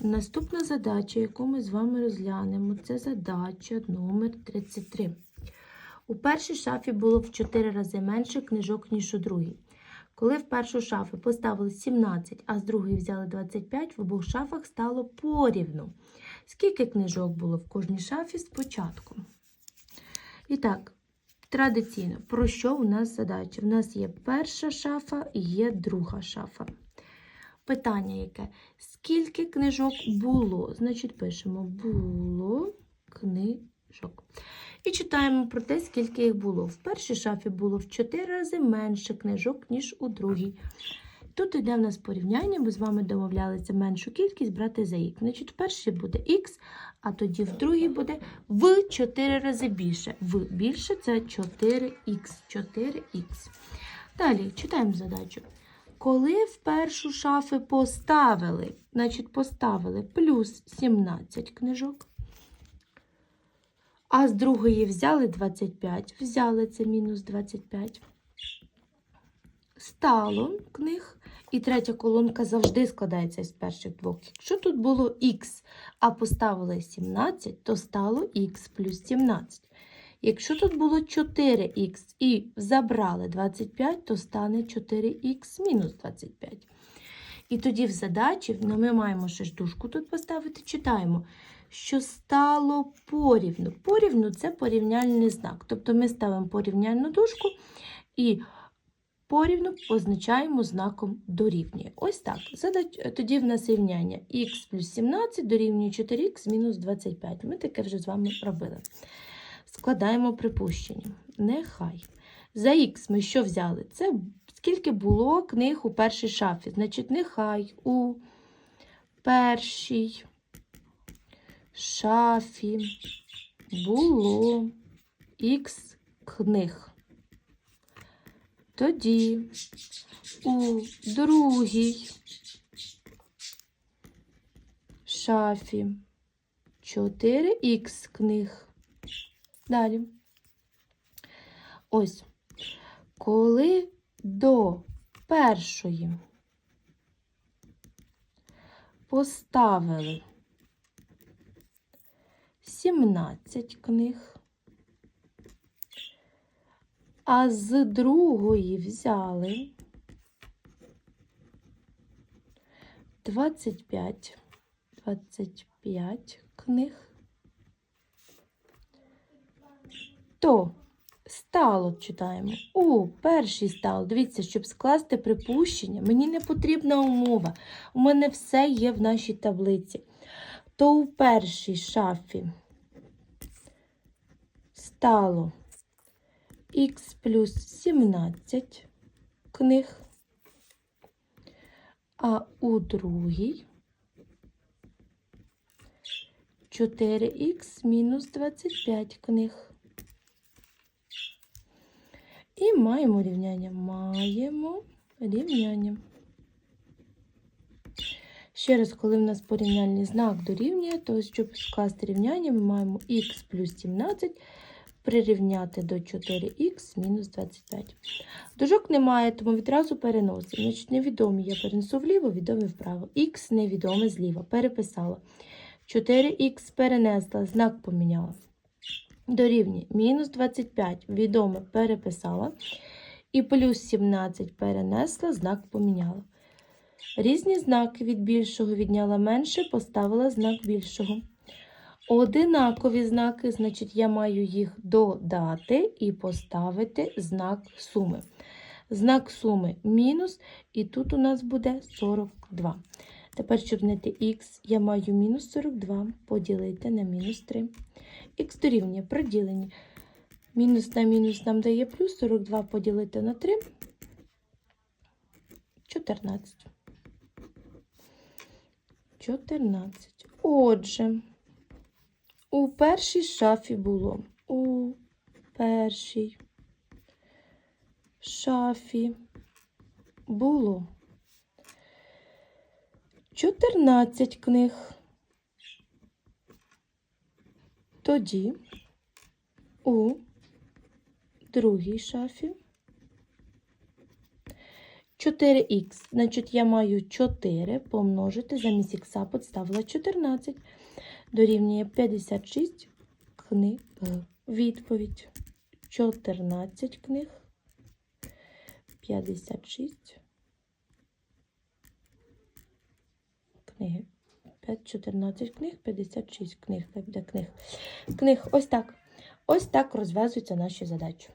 Наступна задача, яку ми з вами розглянемо, це задача номер 33. У першій шафі було в 4 рази менше книжок, ніж у другій. Коли в першу шафу поставили 17, а з другої взяли 25, в обох шафах стало порівну. Скільки книжок було в кожній шафі спочатку? І так, традиційно, про що у нас задача? У нас є перша шафа і є друга шафа. Питання яке? Скільки книжок було? Значить, пишемо було книжок. І читаємо про те, скільки їх було. В першій шафі було в 4 рази менше книжок, ніж у другій. Тут йде в нас порівняння, ми з вами домовлялися меншу кількість брати за х. Значить, в першій буде х, а тоді в другій буде в 4 рази більше. В більше це 4х. 4х. Далі читаємо задачу. Коли в першу шафи поставили, значить поставили плюс 17 книжок, а з другої взяли 25, взяли це мінус 25. Стало книг. І третя колонка завжди складається з перших двох. Якщо тут було х, а поставили 17, то стало х плюс 17. Якщо тут було 4х і забрали 25, то стане 4х мінус 25. І тоді в задачі ну, ми маємо ще ж дужку тут поставити, читаємо, що стало порівну. Порівну це порівняльний знак. Тобто ми ставимо порівняльну дужку і порівну позначаємо знаком дорівнює. Ось так. Тоді в нас рівняння х плюс 17 дорівнює 4х мінус 25. Ми таке вже з вами робили. Складаємо припущення. Нехай. За х ми що взяли? Це скільки було книг у першій шафі. Значить, нехай у першій шафі було х книг. Тоді у другій шафі 4х книг. Далі. Ось. Коли до першої поставили 17 книг, а з другої взяли 25, 25 книг, то стало читаємо. У першій стало. Дивіться, щоб скласти припущення, мені не потрібна умова. У мене все є в нашій таблиці. То у першій шафі стало х плюс 17 книг, а у другій 4х мінус 25 книг. І маємо рівняння. Маємо рівняння. Ще раз, коли в нас порівняльний знак дорівнює, то щоб скласти рівняння, ми маємо х плюс 17 прирівняти до 4х мінус 25. Дужок немає, тому відразу переносимо. Значить, невідомі я перенесу вліво, відомі вправо. Х невідоме зліва. Переписала. 4х перенесла, знак поміняла. Дорівнює мінус 25, відоме переписала. І плюс 17 перенесла, знак поміняла. Різні знаки від більшого відняла менше, поставила знак більшого. Одинакові знаки, значить, я маю їх додати і поставити знак суми. Знак суми мінус, і тут у нас буде 42. Тепер, щоб знайти х, я маю мінус 42 поділити на мінус 3. Х дорівнює проділені. Мінус на мінус нам дає плюс 42 поділити на 3. 14. 14. Отже, у першій шафі було. У першій шафі було 14 книг. Тоді у другій шафі 4х. Значить, я маю 4 помножити, замість х підставила 14. Дорівнює 56 книг. Відповідь. 14 книг. 56 книги. 5, 14 книг, 56 книг. Книг. Книг. Ось так. Ось так розв'язуються наші задачі.